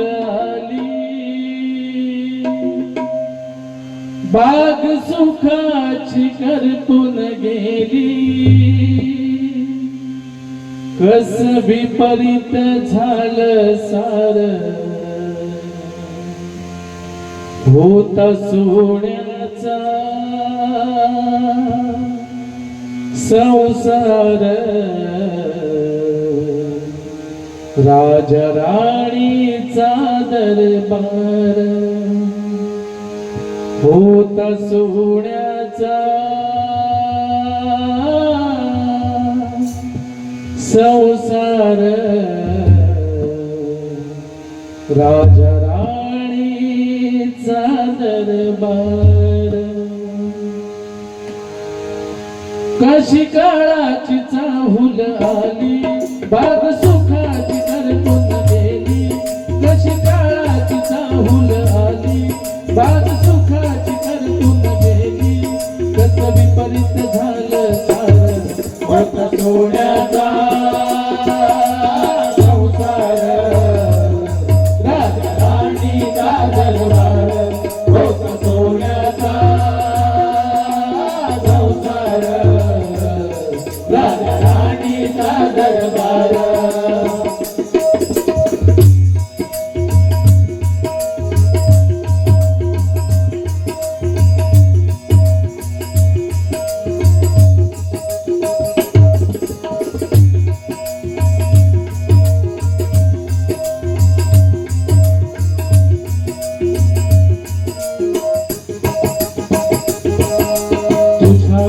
आली बाग सुखाची करतून गेली. कस विपरीत झालं सार. होत सोन्याचा संसार. राजराणीचा दरबार. होता सोड्याचा संसार. राजराणीचा दरबार. कशी काळाची चाहूल आली बाग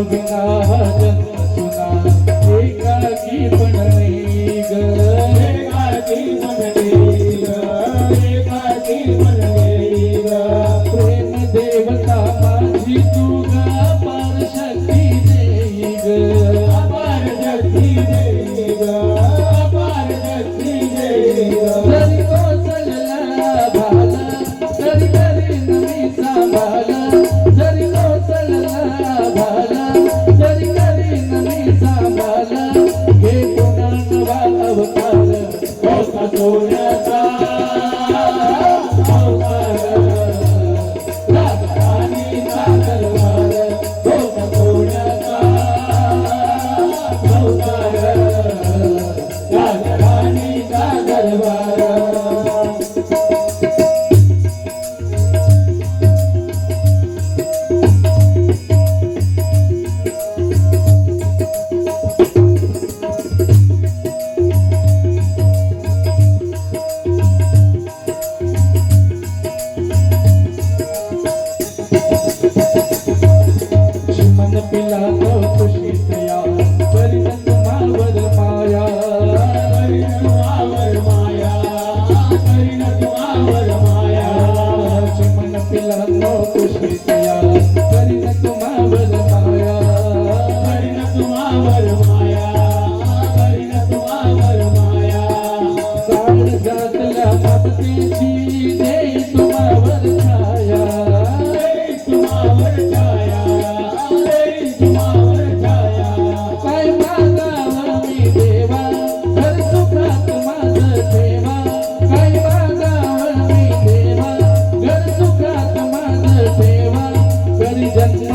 বিনা sole पिला कृष्णया परिसंत मावर माया. परिण मावर माया. परिण मावर माया. चमन पिला कृष्णया परिण मावर माया. परिण मावर माया